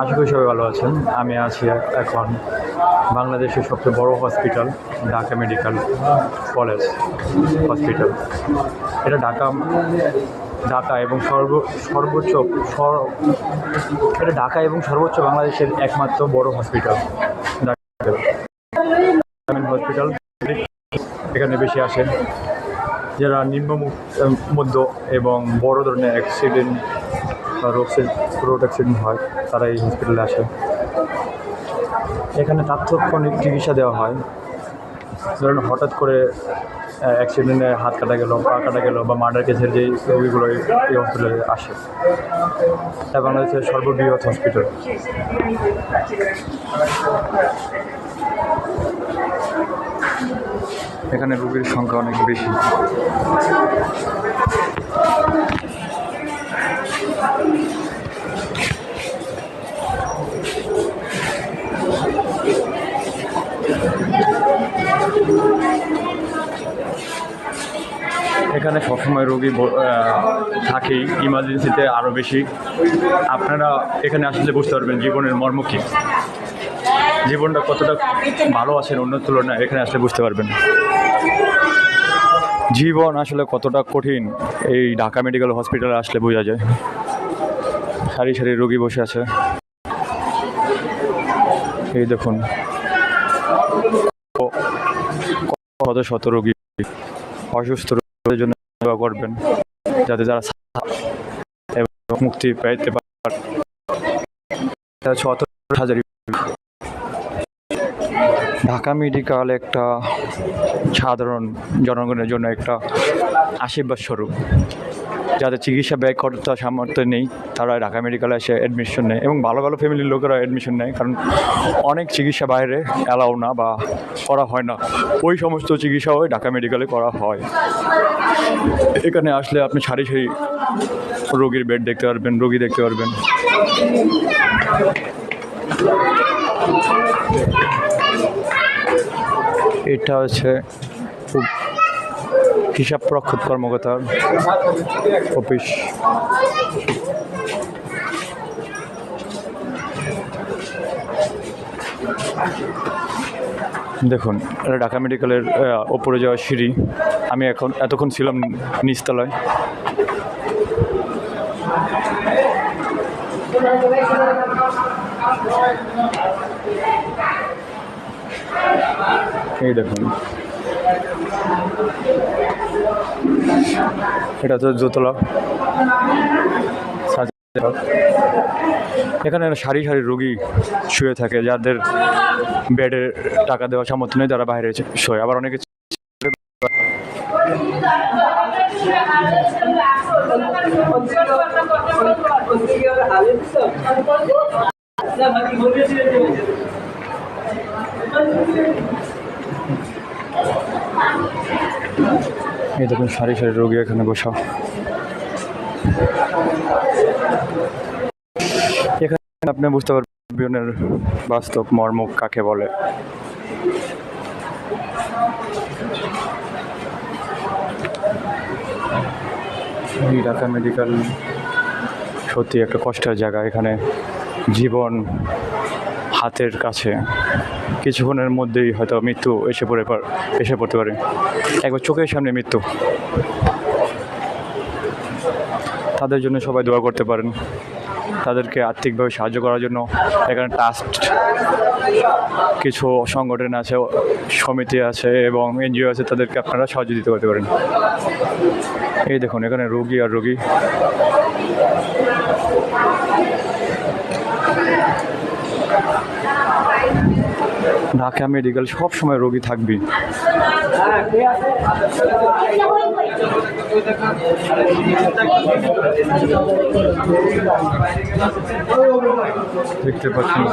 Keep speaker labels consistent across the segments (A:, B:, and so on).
A: আশা করি- সবাই ভালো আছেন। আমি আছি এখন বাংলাদেশের সবচেয়ে বড় hospital Dhaka medical college hospital এটা ঢাকা ঢাকা এবং সর্ব, সর্বোচ্চ, সর- এটা ঢাকা এবং সর্বোচ্চ বাংলাদেশের একমাত্র বড় হসপিটাল হসপিটাল এখানে বেশি আসে যারা নিম্ন মধ্য এবং বড় ধরনের অ্যাক্সিডেন্ট বা রোড রোড অ্যাক্সিডেন্ট হয়, তারা এই হসপিটালে আসে এখানে তাৎক্ষণিক চিকিৎসা দেওয়া হয়। ধরুন হঠাৎ করে অ্যাক্সিডেন্টে হাত কাটা গেল, পা কাটা গেল বা মার্ডার কেসের যে রোগীগুলো এই এই হসপিটালে আসে। এটা বাংলাদেশের সর্ববৃহৎ হসপিটাল এখানে রোগীর সংখ্যা অনেক বেশি। এখানে সবসময় রোগী থাকেই ইমার্জেন্সিতে আরও বেশি। আপনারা এখানে আসলে বুঝতে পারবেন জীবনের মর্ম কী। জীবনটা কতটা ভালো আছেন অন্য তুলনায় এখানে আসলে বুঝতে পারবেন। জীবন আসলে কতটা কঠিন এই ঢাকা মেডিকেল হসপিটালে আসলে বোঝা যায়। সারি সারি রোগী বসে আছে। এই দেখুন। কত শত রোগী অসুস্থ রোগীদের জন্য সেবা করবেন, যাতে যারা মুক্তি পেতে পারে। হচ্ছে হাজারি ঢাকা মেডিকেল একটা সাধারণ জনগণের জন্য একটা আশীর্বাদ স্বরূপ। যাদের চিকিৎসা ব্যয় করতে সামর্থ্য নেই, তারা ঢাকা মেডিকেলে এসে অ্যাডমিশন নেয় এবং ভালো ভালো ফ্যামিলির লোকেরা অ্যাডমিশন নেয় কারণ অনেক চিকিৎসা বাইরে অ্যালাউ না বা করা হয় না। ওই সমস্ত চিকিৎসাও ঢাকা মেডিকেলে করা হয়। এখানে আসলে আপনি সারি সারি রোগীর বেড দেখতে পারবেন, রোগী দেখতে পারবেন। এটা হচ্ছে হিসাব রক্ষক কর্মকর্তার অফিস। দেখুন, এটা ঢাকা মেডিকেলের ওপরে যাওয়া সিঁড়ি। আমি এখন এতক্ষণ ছিলাম নিচতলায়। এই দেখুন। এটা তো জোতলা। এখানে সারি সারি রোগী শুয়ে থাকে, যাদের বেডের টাকা দেওয়া সামর্থ্য নেই, তারা বাইরে শোয়। আবার অনেকে এই দেখুন, সারি সারি রোগী এখানে বসা। এখানে আপনি বুঝতে পারবেন বাস্তব মর্ম কাকে বলে। ঢাকা মেডিকেল সত্যি একটা কষ্টের জায়গা এখানে। জীবন হাতের কাছে। কিছুক্ষণের মধ্যেই হয়তো মৃত্যু এসে পড়ে এসে পড়তে পারে। একবার চোখের সামনে মৃত্যু। তাদের জন্য সবাই দোয়া করতে পারেন। তাদেরকে আর্থিকভাবে সাহায্য করার জন্য এখানে ট্রাস্ট কিছু সংগঠন আছে, সমিতি আছে এবং এনজিও আছে, তাদেরকে আপনারা সাহায্য দিতে করতে পারেন। এই দেখুন, এখানে রোগী আর রোগী। ঢাকা মেডিকেল সব সময় রোগী থাকবে। দেখতে পাচ্ছেন।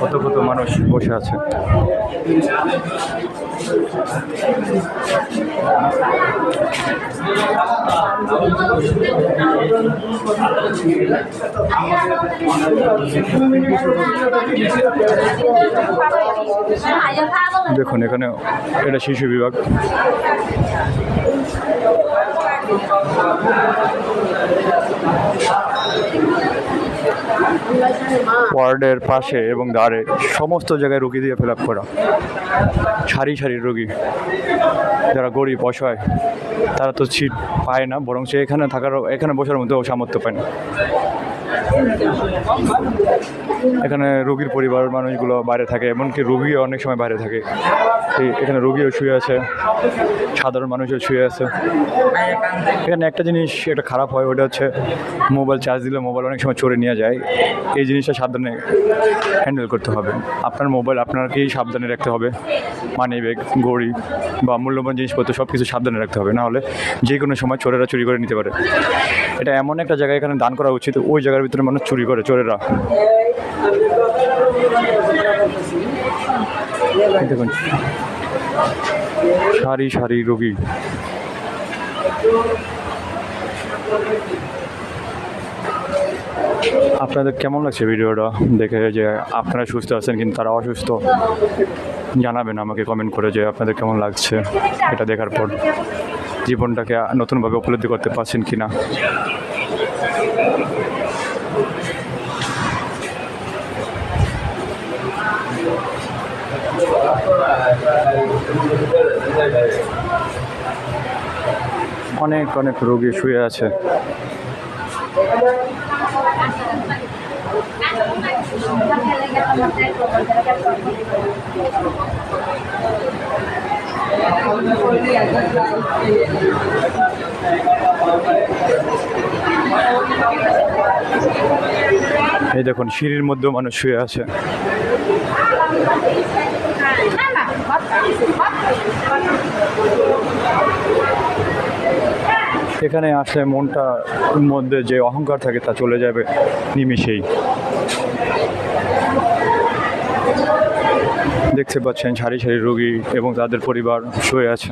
A: কত কত মানুষ বসে আছে? দেখুন এখানে এটা শিশু বিভাগ। ওয়ার্ডের পাশে এবং দ্বারে সমস্ত জায়গায় রুগী দিয়ে ফিল করা। সারি সারি রুগী, যারা গরিব, অসহায়, তারা তো সিট পায় না বরং সে এখানে থাকার, এখানে বসার মধ্যে মধ্যেও সামর্থ্য পায় না। এখানে রুগীর পরিবার, মানুষগুলো বাইরে থাকে, এমনকি রুগীও অনেক সময় বাইরে থাকে। এখানে রুগীও শুয়ে আছে, সাধারণ মানুষও শুয়ে আছে। এখানে একটা জিনিস একটা খারাপ হয়, ওটা হচ্ছে মোবাইল চার্জ দিলে মোবাইল অনেক সময় চড়ে নিয়ে যায়। এই জিনিসটা সাবধানে হ্যান্ডেল করতে হবে। আপনার মোবাইল আপনাকেই সাবধানে রাখতে হবে। মানি ব্যাগ গড়ি বা মূল্যবান জিনিসপত্র সব কিছু সাবধানে রাখতে হবে। নাহলে যে কোনো সময় চোরেরা চুরি করে নিতে পারে। এটা এমন একটা জায়গায় এখানে দান করা উচিত। ওই জায়গার ভিতরে মানুষ চুরি করে, চোরেরা। দেখুন, সারি সারি রোগী। আপনাদের কেমন লাগছে ভিডিওটা? দেখে যে আপনারা সুস্থ আছেন কিন্তু তারা অসুস্থ, জানাবেন আমাকে কমেন্ট করে যে আপনাদের কেমন লাগছে এটা দেখার পর। জীবনটাকে নতুনভাবে উপলব্ধি করতে পারছেন কি না অনেক অনেক রোগী শুয়ে আছে। এই দেখুন, সিঁড়ির মধ্যেও মানুষ শুয়ে আছে। এখানে আসলে মনটা মধ্যে যে অহংকার থাকে তা চলে যাবে নিমিষেই। দেখতে পাচ্ছেন সারি সারি রোগী এবং তাদের পরিবার শুয়ে আছে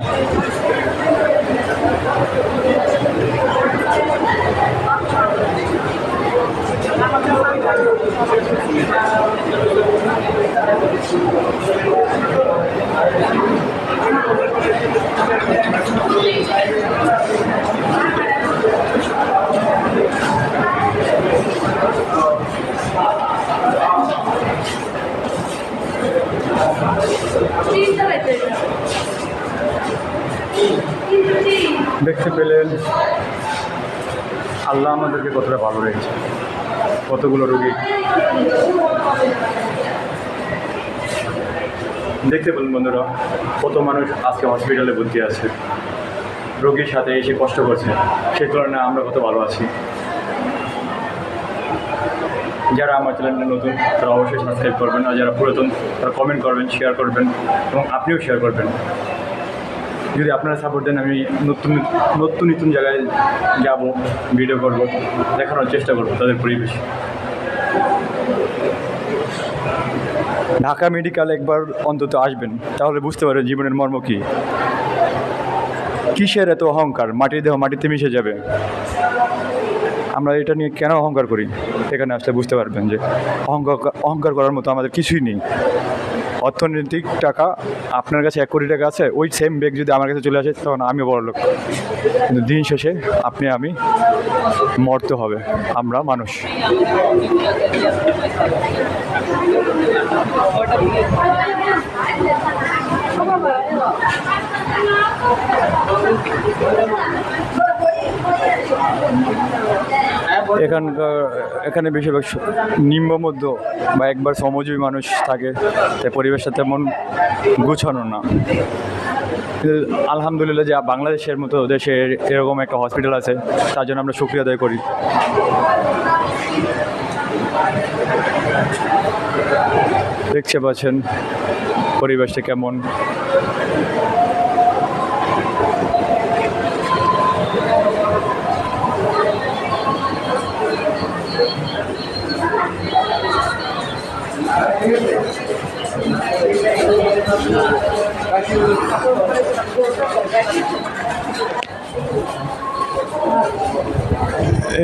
A: দেখতে পেলেন আল্লাহ আমাদেরকে কতটা ভালো রেখেছে? কতগুলো রোগী? দেখতে পেলেন বন্ধুরা, কত মানুষ আজকে হসপিটালে ভর্তি আছে। রোগীর সাথে এসে কষ্ট করছে সেই তুলনায় আমরা কত ভালো আছি। যারা আমার চ্যানেলটা নতুন, তারা অবশ্যই সাবস্ক্রাইব করবেন, আর যারা পুরাতন, তারা কমেন্ট করবেন শেয়ার করবেন, এবং আপনিও শেয়ার করবেন। যদি আপনারা সাপোর্ট দেন, আমি নতুন নতুন নতুন জায়গায় যাব ভিডিও করব, দেখানোর চেষ্টা করব তাদের পরিবেশ। ঢাকা মেডিকেল একবার অন্তত আসবেন, তাহলে বুঝতে পারবেন জীবনের মর্ম কী। কিসের এত অহংকার? মাটির দেহ মাটিতে মিশে যাবে। আমরা এটা নিয়ে কেন অহংকার করি? এখানে আসলে বুঝতে পারবেন যে অহংকার অহংকার করার মতো আমাদের কিছুই নেই। অর্থনৈতিক টাকা আপনার কাছে এক কোটি টাকা আছে, ওই সেম ব্যাগ যদি আমার কাছে চলে আসে, তখন আমি বড় লোক। কিন্তু দিন শেষে আপনি, আমি মরতে হবে, আমরা মানুষ। এখানকার, এখানে বেশিরভাগ স- নিম্ন মধ্য বা একবার শ্রমজীবী মানুষ থাকে, তাই পরিবেশটা তেমন গুছানো না। আলহামদুলিল্লাহ যে বাংলাদেশের মতো দেশে এরকম একটা হসপিটাল আছে, তার জন্য আমরা শুক্রিয়া আদায় করি। দেখতে পাচ্ছেন পরিবেশটা কেমন।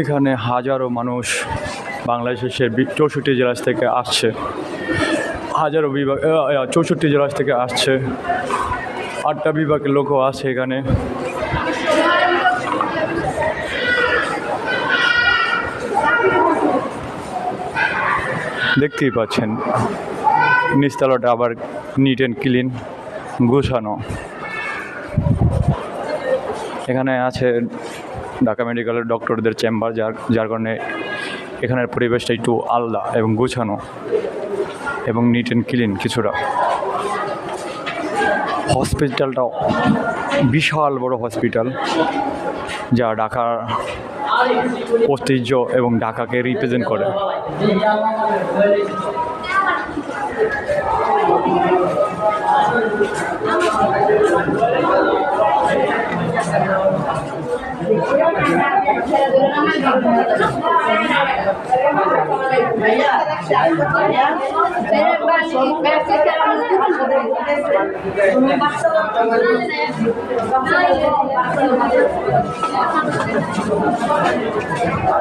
A: এখানে হাজারো মানুষ বাংলাদেশের চৌষট্টি জেলা থেকে আসছে। হাজারো বিভাগ চৌষট্টি জেলা থেকে আসছে। আটটা বিভাগের লোকও আছে এখানে। দেখতেই পাচ্ছেন। নিচতলাটা আবার নিট অ্যান্ড ক্লিন গুছানো। এখানে আছে ঢাকা মেডিকেলের ডক্টরদের চেম্বার, যার যার কারণে এখানের পরিবেশটা একটু আলাদা এবং গুছানো এবং নিট অ্যান্ড ক্লিন কিছুটা। হসপিটালটাও বিশাল বড় হসপিটাল, যা ঢাকার ঐতিহ্য এবং ঢাকাকে রিপ্রেজেন্ট করে। 你家妈妈会？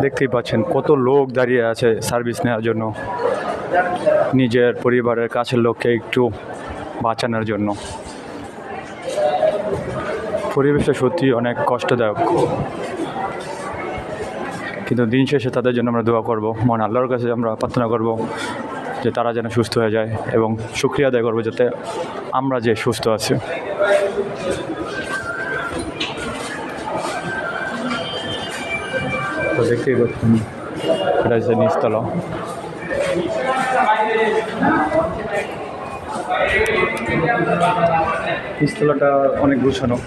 A: দেখতেই পাচ্ছেন কত লোক দাঁড়িয়ে আছে সার্ভিস নেওয়ার জন্য। নিজের পরিবারের কাছের লোককে একটু বাঁচানোর জন্য। পরিবেশটা সত্যি অনেক কষ্টদায়ক। কিন্তু দিন শেষে তাদের জন্য আমরা দোয়া করব। মন আল্লাহর কাছে আমরা প্রার্থনা করব যে তারা যেন সুস্থ হয়ে যায় এবং সুক্রিয়া আদায় করব যাতে আমরা যে সুস্থ আছি। তো নিচতলাটা অনেক গুছানো।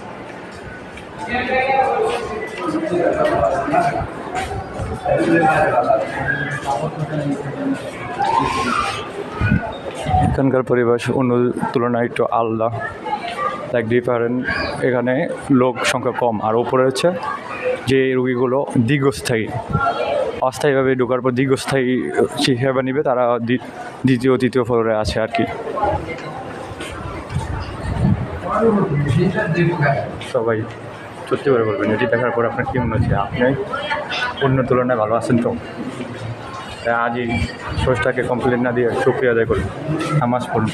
A: এখানকার পরিবেশ অন্য তুলনায় একটু আলাদা। লাইক ডিফারেন্ট এখানে লোক সংখ্যা কম। আর ওপরে হচ্ছে যে রুগীগুলো দীর্ঘস্থায়ী। অস্থায়ীভাবে ঢোকার পর দীর্ঘস্থায়ী সেবা নিবে, তারা দ্বিতীয়, তৃতীয় ফ্লোরে আছে আর কি। সবাই সত্যি করে বলবেন, এটি দেখার পর আপনার কী মনে হচ্ছে? আপনি অন্য তুলনায় ভালো আছেন তো? তাই আজই সোর্সটাকে কমপ্লেন না দিয়ে শুক্রিয়া আদায় করুন। নামাজ পড়ুন।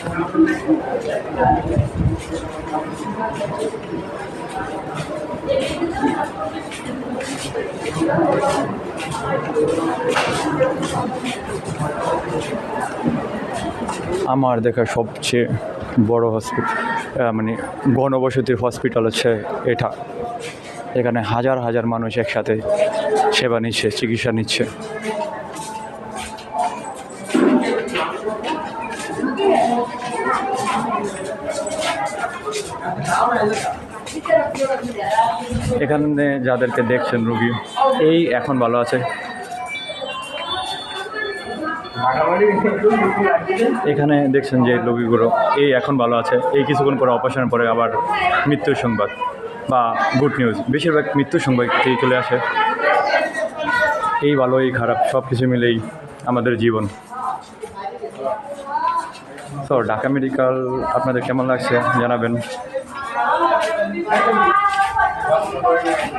A: আমার দেখা সবচেয়ে বড় হসপিটাল মানে গণবসতির হসপিটাল হচ্ছে এটা। এখানে হাজার হাজার মানুষ একসাথে সেবা নিচ্ছে, চিকিৎসা নিচ্ছে। এখানে যাদেরকে দেখছেন রুগী, এই এখন ভালো আছে। এখানে দেখছেন যে রোগীগুলো, এই এখন ভালো আছে। এই কিছুক্ষণ পরে অপারেশনের পরে আবার মৃত্যুর সংবাদ। বা গুড নিউজ বেশিরভাগ মৃত্যুর সংবাদই চলে আসে। এই ভালো এই খারাপ সব কিছু মিলেই আমাদের জীবন। তো ঢাকা মেডিকেল আপনাদের কেমন লাগছে জানাবেন।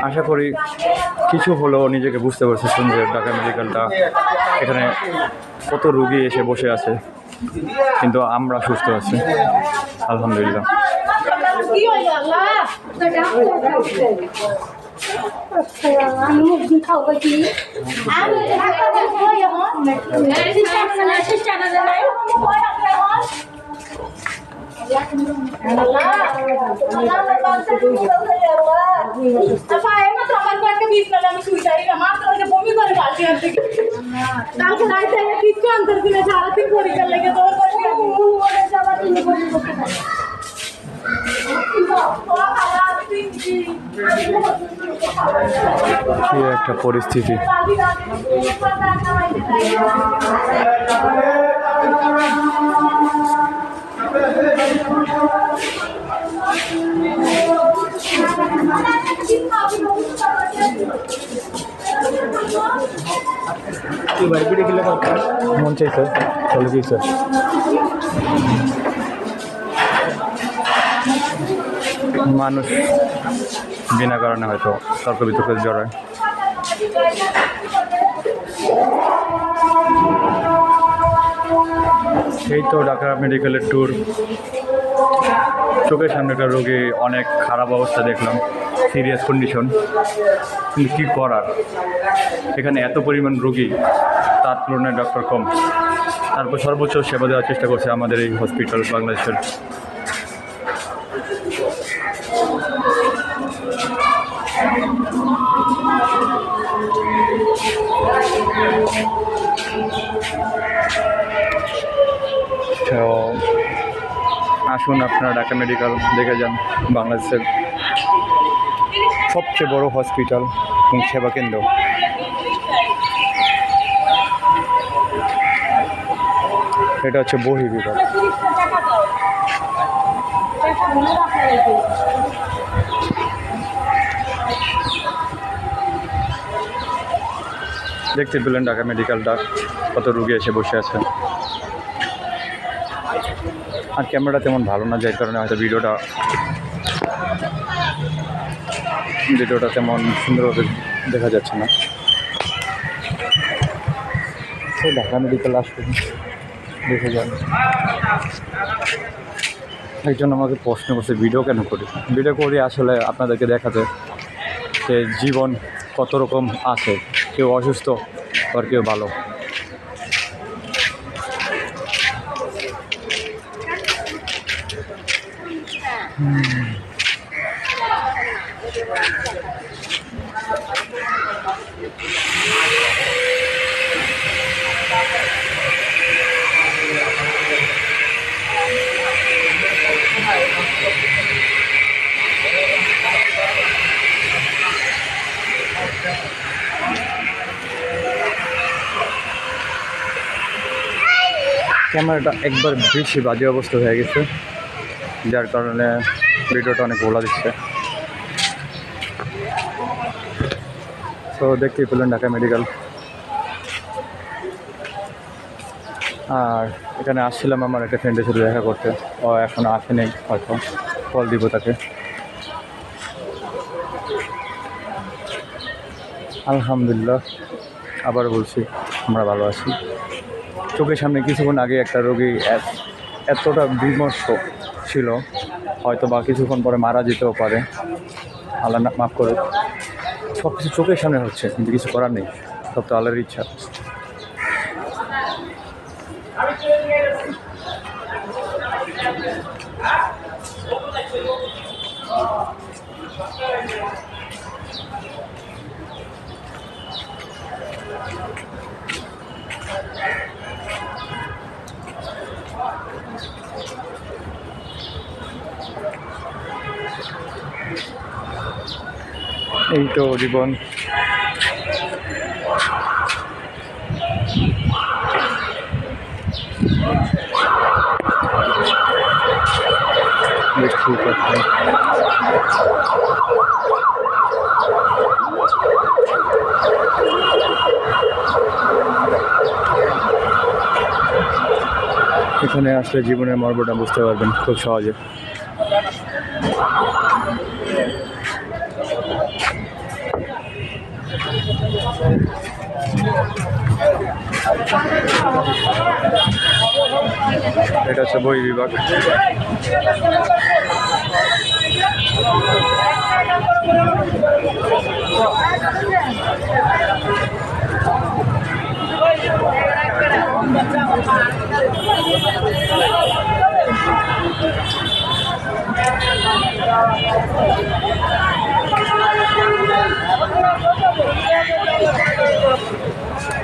A: আশা করি কিছু হলেও নিজেকে বুঝতে পারছেন যে ঢাকা মেডিকেলটা এখানে কত রুগী এসে বসে আছে। কিন্তু আমরা সুস্থ আছি। আলহামদুলিল্লাহ।
B: কি হইল আল্লাহ? আমি মুখ খাব কি? আমি ঢাকা দেখব এখন কালকে রাইতে কিচ্ছু আনতে দিলে সারাদিন পরীক্ষা লেগে তোমার
A: একটা পরিস্থিতি মন চাইছে চলে দিয়েছে মানুষ বিনা কারণে হয়তো তর্ক বিতর্কে জড়ায় এই তো ঢাকা মেডিকেলের ট্যুর চোখের সামনে একটা রোগী অনেক খারাপ অবস্থা দেখলাম সিরিয়াস কন্ডিশন কিন্তু কী করার? এখানে এত পরিমাণ রোগী, তার তুলনায় ডক্টর কম। তারপর সর্বোচ্চ সেবা দেওয়ার চেষ্টা করছে আমাদের এই হসপিটাল বাংলাদেশের তো আসুন আপনারা ঢাকা মেডিকেল দেখে যান বাংলাদেশের সবচেয়ে বড় হসপিটাল এবং সেবা কেন্দ্র। এটা হচ্ছে বহি বিভাগ
B: তিরিশটা টাকা দাও টাকা মনে রাখা রেখে
A: দেখতে পেলেন ঢাকা মেডিকেলটা কত রুগী এসে বসে আছে। আর ক্যামেরাটা তেমন ভালো না, যার কারণে হয়তো ভিডিওটা ভিডিওটা তেমন সুন্দরভাবে দেখা যাচ্ছে না। তো ঢাকা মেডিকেল আসবেন দেখে যান। একজন আমাকে প্রশ্ন করছে, ভিডিও কেন করি ভিডিও করি আসলে আপনাদেরকে দেখাতে যে জীবন কত রকম আছে। কেউ অসুস্থ আর কেউ ভালো। ক্যামেরাটা একবার বেশি বাজে অবস্থা হয়ে গেছে, যার কারণে ভিডিওটা অনেক গোলা দিচ্ছে। তো দেখতেই পেলেন ঢাকা মেডিকেল। আর এখানে আসছিলাম আমার একটা ফ্রেন্ডের সাথে দেখা করতে। ও এখন আসেনি, হয়তো কল দিব তাকে। আলহামদুলিল্লাহ, আবার বলছি, আমরা ভালো আছি। চোখের সামনে কিছুক্ষণ আগে একটা রোগী এত- এতটা বিমর্ষ ছিল, হয়তো বা কিছুক্ষণ পরে মারা যেতেও পারে। আল্লাহ মাফ করে সব কিছু চোখের সামনে হচ্ছে, কিন্তু কিছু করার নেই। সব তো আল্লাহর ইচ্ছা। এই তো জীবন এখানে আসলে জীবনের মর্মটা বুঝতে পারবেন খুব সহজে। এটা হচ্ছে বই বিভাগ।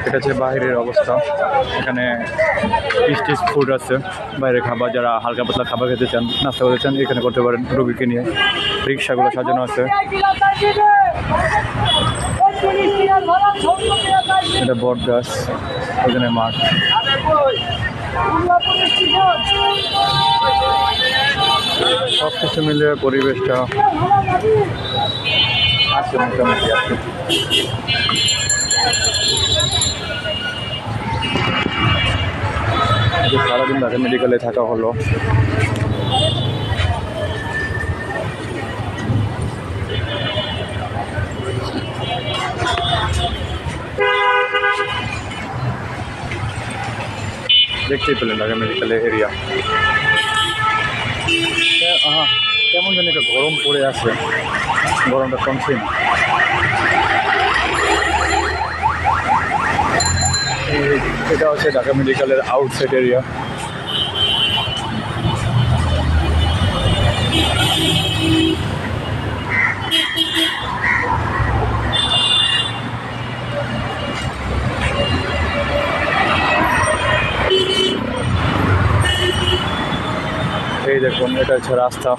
A: এটা হচ্ছে বাইরের অবস্থা। এখানে স্টিচ ফুড আছে বাইরে খাবার যারা হালকা পাতলা খাবার খেতে চান, নাস্তা করতে চান, এখানে করতে পারেন রুগীকে নিয়ে। রিক্সাগুলো সাজানো আছে। এটা বট গাছ, ওখানে মাঠ। সব কিছু মিলিয়ে পরিবেশটা আছে মোটামুটি আছে আজকে সারাদিন ঢাকা মেডিকেলে থাকা হলো দেখতেই পেলেন ঢাকা মেডিকেলের এরিয়া হ্যাঁ কেমন জানি একটা গরম পড়ে আছে। গরমটা কমছে এটা হচ্ছে ঢাকা মেডিকেলের আউটসাইড এরিয়া এই দেখুন, এটা হচ্ছে রাস্তা।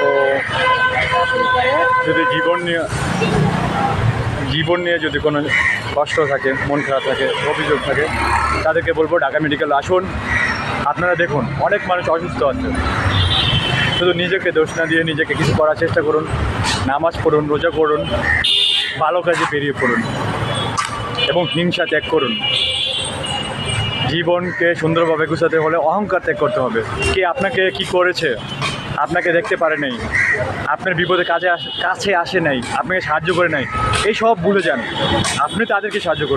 A: তো যদি জীবন নিয়ে জীবন নিয়ে যদি কোনো কষ্ট থাকে, মন খারাপ থাকে, অভিযোগ থাকে, তাদেরকে বলব ঢাকা মেডিকেল আসুন। আপনারা দেখুন, অনেক মানুষ অসুস্থ আছে। শুধু নিজেকে দোষ না দিয়ে নিজেকে কিছু করার চেষ্টা করুন, নামাজ পড়ুন, রোজা করুন, ভালো কাজে বেরিয়ে পড়ুন, এবং হিংসা ত্যাগ করুন। জীবনকে সুন্দরভাবে গুছাতে হলে অহংকার ত্যাগ করতে হবে। কে আপনাকে কি করেছে? আপনাকে দেখতে পারে নাই। আপনার বিপদে কাজে কাছে আসে নাই। আপনাকে সাহায্য করে নাই। এই সব ভুলে যান। আপনি তাদেরকে সাহায্য করুন।